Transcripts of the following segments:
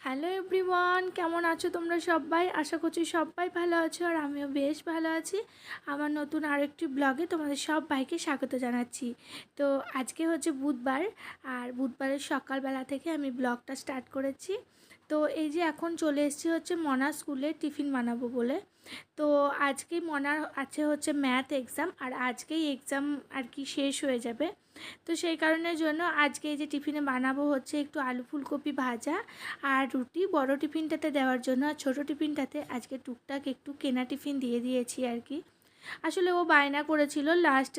Hello everyone কেমন আছো তোমরা সবাই? আশা করছি সবাই ভালো আছো আর আমিও বেশ ভালো আছি। আমার নতুন আরেকটি ব্লগে তোমাদের সবাইকে স্বাগত জানাচ্ছি। তো আজকে হচ্ছে বুধবার আর বুধবারের সকালবেলা থেকে আমি ব্লগটা স্টার্ট করেছি। তো এই যে এখন চলে এসেছি হচ্ছে মনা স্কুলে টিফিন বানাবো বলে। তো আজকে মনার আছে হচ্ছে ম্যাথ এক্সাম আর আজকেই এক্সাম আর কি শেষ হয়ে যাবে। তো সেই কারণের জন্য আজকে এই যে টিফিনে বানাবো হচ্ছে একটু আলু ফুলকপি ভাজা আর রুটি। বড় টিফিনটাতে দেওয়ার জন্য আর ছোটো টিফিনটাতে আজকে টুকটাক একটু কেনা টিফিন দিয়ে দিয়েছি আর কি। আসলে ও বায়না করেছিল লাস্ট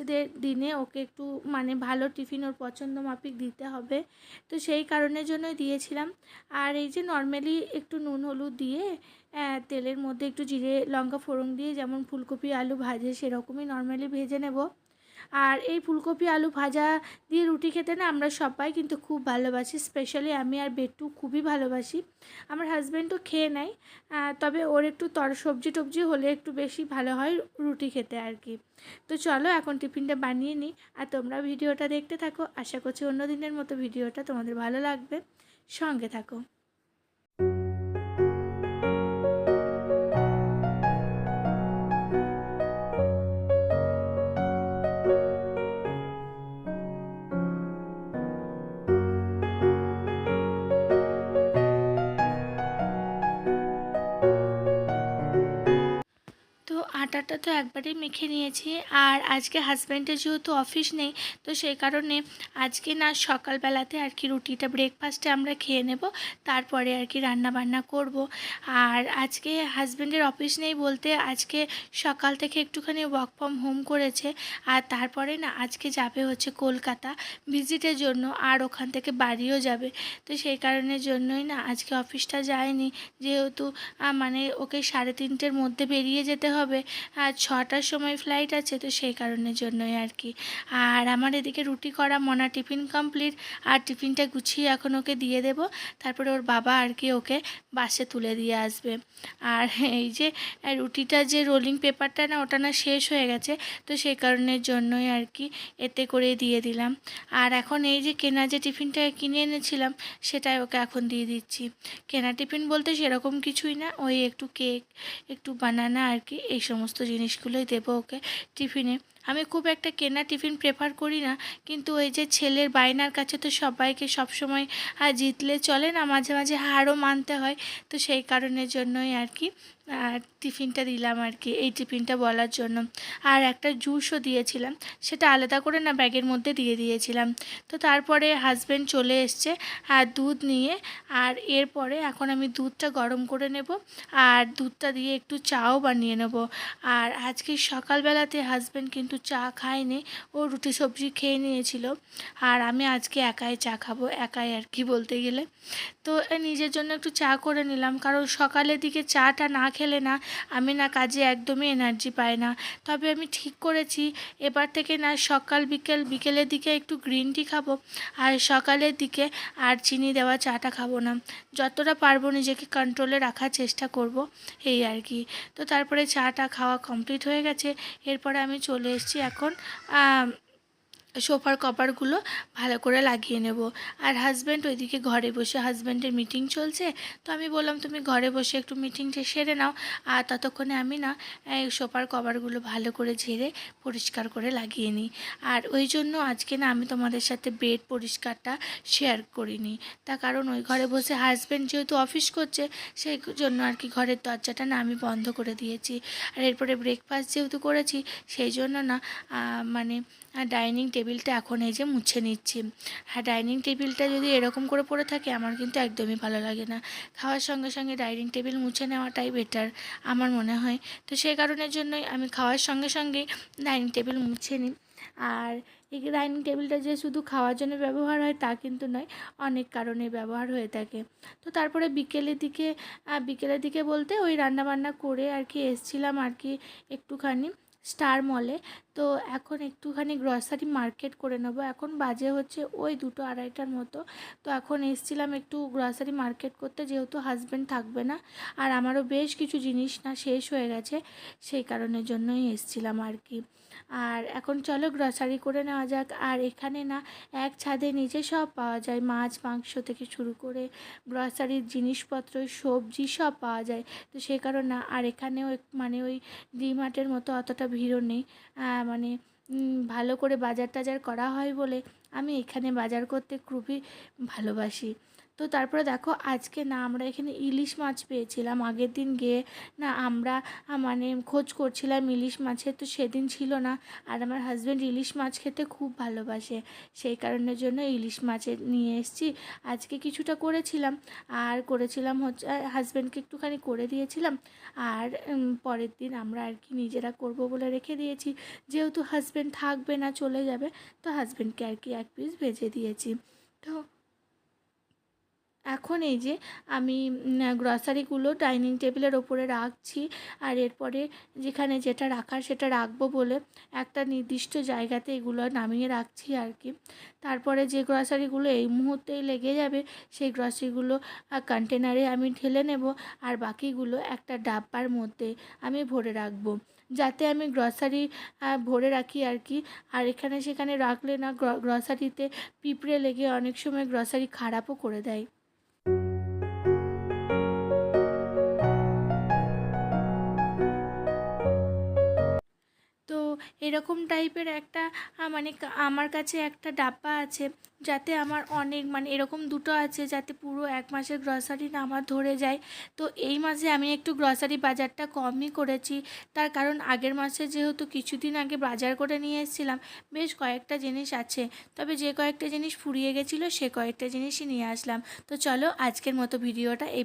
দিনে ওকে একটু মানে ভালো টিফিন ওর পছন্দ মাফিক দিতে হবে। তো সেই কারণের জন্যই দিয়েছিলাম। আর এই যে নর্মালি একটু নুন, হলুদ দিয়ে তেলের মধ্যে একটু জিরে, লঙ্কা, ফোড়ন দিয়ে যেমন ফুলকপি, আলু ভাজে সেরকমই নর্মালি ভেজে নেব। আর এই ফুলকপি আলু ভাজা দিয়ে রুটি খেতে না আমরা সবাই কিন্তু খুব ভালোবাসি স্পেশালি আমি আর বেটু খুবই ভালোবাসি। আমার হাজব্যান্ডও খেয়ে নেয় তবে ওর একটু তর, সবজি টবজি হলে একটু বেশি ভালো হয় রুটি খেতে আর কি। তো চলো এখন টিফিনটা বানিয়ে নিই, আর তোমরা ভিডিওটা দেখতে থাকো। আশা করছি অন্য দিনের মতো ভিডিওটা তোমাদের ভালো লাগবে। সঙ্গে থাকো। তো তো একবারেই মেখে নিয়েছি। আর আজকে হাজব্যান্ডের যেহেতু অফিস নেই, তো সেই কারণে আজকে না সকালবেলাতে আর কি রুটিটা ব্রেকফাস্টে আমরা খেয়ে নেব, তারপরে আর কি রান্না বান্না করব। আর আজকে হাজব্যান্ডের অফিস নেই বলতে আজকে সকাল থেকে একটুখানি ওয়ার্ক ফ্রম হোম করেছে। আর তারপরে না আজকে যাবে হচ্ছে কলকাতা ভিজিটের জন্য, আর ওখান থেকে বাড়িও যাবে। তো সেই কারণের জন্যই না আজকে অফিসটা যায়নি। যেহেতু মানে ওকে সাড়ে তিনটের মধ্যে বেরিয়ে যেতে হবে আর ছটার সময় ফ্লাইট আছে তো সেই কারণের জন্যই আর কি। আর আমার এদিকে রুটি করা মনা টিফিন কমপ্লিট আর টিফিনটা গুছিয়ে এখন ওকে দিয়ে দেব। তারপরে ওর বাবা আর কি ওকে বাসে তুলে দিয়ে আসবে। আর এই যে রুটিটা যে রোলিং পেপারটা না, ওটা না শেষ হয়ে গেছে, তো সেই কারণের জন্যই আর কি এতে করে দিয়ে দিলাম। আর এখন এই যে কেনা যে টিফিনটা কিনে এনেছিলাম, সেটাই ওকে এখন দিয়ে দিচ্ছি। কেনা টিফিন বলতে সেরকম কিছুই না, ওই একটু কেক, একটু বানানা আর কি, এই সমস্ত জিনিসগুলোই দেবো ওকে টিফিনে। আমি খুব একটা কেনা টিফিন প্রেফার করি না, কিন্তু ওই যে ছেলের বায়নার কাছে তো সবাইকে সবসময় আর জিতলে চলে না, মাঝে মাঝে হারও মানতে হয়, তো সেই কারণের জন্যই আর কি, আর টিফিনটা দিলাম আর কি, এই টিফিনটা বলার জন্য। আর একটা জুসও দিয়েছিলাম, সেটা আলাদা করে না ব্যাগের মধ্যে দিয়ে দিয়েছিলাম। তো তারপরে হাজব্যান্ড চলে এসছে, আর দুধ নিয়ে, আর এরপরে এখন আমি দুধটা গরম করে নেব, আর দুধটা দিয়ে একটু চাও বানিয়ে নেব। আর আজকে সকালবেলাতে হাজব্যান্ড কিন্তু চা খায়নি। ও রুটি সবজি খেয়ে নিয়েছিল। আর আমি আজকে একাই চা খাব, একাই আর কি বলতে গেলে। তো নিজের জন্য একটু চা করে নিলাম। কারণ সকালের দিকে চাটা না খেলে না আমি না কাজে একদমই এনার্জি পাই না। তবে আমি ঠিক করেছি। এবার থেকে না সকাল, বিকেল, বিকেলের দিকে একটু গ্রিন টি খাব। আর সকালের দিকে আর চিনি দেওয়া চাটা খাব না। যতটা পারব নিজেকে কন্ট্রোলে রাখার চেষ্টা করব, এই আর কি। তো তারপরে চাটা খাওয়া কমপ্লিট হয়ে গেছে। এরপরে আমি চলে এসেছি এখন সোফার কভারগুলো ভালো করে লাগিয়ে নেব। আর হাজব্যান্ড ওইদিকে ঘরে বসে হাজব্যান্ডের মিটিং চলছে। তো আমি বললাম, তুমি ঘরে বসে একটু মিটিংটা সেরে নাও। আর ততক্ষণে আমি না সোফার কভারগুলো ভালো করে ঝেড়ে পরিষ্কার করে লাগিয়ে নিই। আর ওই জন্য আজকে না, আমি তোমাদের সাথে বেড পরিষ্কারটা শেয়ার করিনি। তার কারণ ওই ঘরে বসে হাজব্যান্ড যেহেতু অফিস করছে, সেই জন্য আর কি ঘরের দরজাটা না আমি বন্ধ করে দিয়েছি। আর এরপরে ব্রেকফাস্ট যেহেতু করেছি, সেই জন্য না মানে ডাইনিং টেবিলটা এখন এই যে মুছে নিচ্ছি। হ্যাঁ ডাইনিং টেবিলটা যদি এরকম করে পড়ে থাকে, আমার কিন্তু একদমই ভালো লাগে না। খাওয়ার সঙ্গে সঙ্গে ডাইনিং টেবিল মুছে নেওয়াটাই বেটার আমার মনে হয়। তো সেই কারণের জন্যই আমি খাওয়ার সঙ্গে সঙ্গেই ডাইনিং টেবিল মুছে নিই। আর এই ডাইনিং টেবিলটা যে শুধু খাওয়ার জন্য ব্যবহার হয়, তা কিন্তু নয়, অনেক কারণে ব্যবহার হয়ে থাকে। তো তারপরে বিকেলের দিকে বিকেলের দিকে বলতে ওই রান্না বান্না করে আর কি এসছিলাম আর কি একটুখানি। স্টার মলে। তো এখন একটুখানি গ্রসারি মার্কেট করে নেব। এখন বাজে হচ্ছে ওই দুটো আড়াইটার মতো। তো এখন এসছিলাম একটু গ্রসারি মার্কেট করতে, যেহেতু হাজব্যান্ড থাকবে না। আর আমারও বেশ কিছু জিনিস না শেষ হয়ে গেছে, সেই কারণের জন্যই এসছিলাম আর কি। আর এখন চলো গ্রসারি করে নেওয়া যাক। আর এখানে না এক ছাদে নিচে সব পাওয়া যায়। মাছ, মাংস থেকে শুরু করে গ্রসারির জিনিসপত্র, সবজি সব পাওয়া যায়। তো সেই কারণে আর এখানেও মানে ওই ডিমার্টের মতো অতটা ভিড়ও নেই। মানে ভালো করে বাজার টাজার করা হয় বলে আমি এখানে বাজার করতে খুবই ভালোবাসি। তো তারপরে দেখো, আজকে না আমরা এখানে ইলিশ মাছ পেয়েছিলাম। আগের দিন গিয়ে না আমরা মানে খোঁজ করছিলাম ইলিশ মাছের, তো সেদিন ছিল না। আর আমার হাজব্যান্ড ইলিশ মাছ খেতে খুব ভালোবাসে। সেই কারণের জন্য ইলিশ মাছের নিয়ে এসেছি। আজকে কিছুটা করেছিলাম। আর করেছিলাম হচ্ছে হাজব্যান্ডকে একটুখানি করে দিয়েছিলাম। আর পরের দিন আমরা আর কি নিজেরা করব বলে রেখে দিয়েছি। যেহেতু হাজব্যান্ড থাকবে না, চলে যাবে, তো হাজব্যান্ডকে আর কি এক পিস ভেজে দিয়েছি। তো এখন এই যে আমি গ্রসারিগুলো ডাইনিং টেবিলের ওপরে রাখছি আর এরপরে যেখানে যেটা রাখার সেটা রাখব বলে একটা নির্দিষ্ট জায়গাতে এগুলো নামিয়ে রাখছি আর কি। তারপরে যে গ্রসারিগুলো এই মুহূর্তেই লেগে যাবে সেই গ্রসারিগুলো কন্টেনারে আমি ঢেলে নেব আর বাকিগুলো একটা ডাব্বার মধ্যে আমি ভরে রাখব। যাতে আমি গ্রসারি ভরে রাখি আর কি। আর এখানে সেখানে রাখলে না গ্রসারিতে পিঁপড়ে লেগে অনেক সময় গ্রসারি খারাপও করে দেয়। এরকম টাইপের একটা মানে আমার কাছে একটা ডাব্বা আছে, যাতে আমার অনেক মানে এরকম দুটো আছে, যাতে পুরো এক মাসের গ্রসারি না আমার ধরে যায়। তো এই মাসে আমি একটু গ্রসারি বাজারটা কমই করেছি। তার কারণ আগের মাসে যেহেতু কিছুদিন আগে বাজার করে নিয়ে এসেছিলাম, বেশ কয়েকটা জিনিস আছে। তবে যে কয়েকটা জিনিস ফুরিয়ে গেছিল, সে কয়েকটা জিনিসই নিয়ে আসলাম। তো চলো আজকের মতো ভিডিওটা এই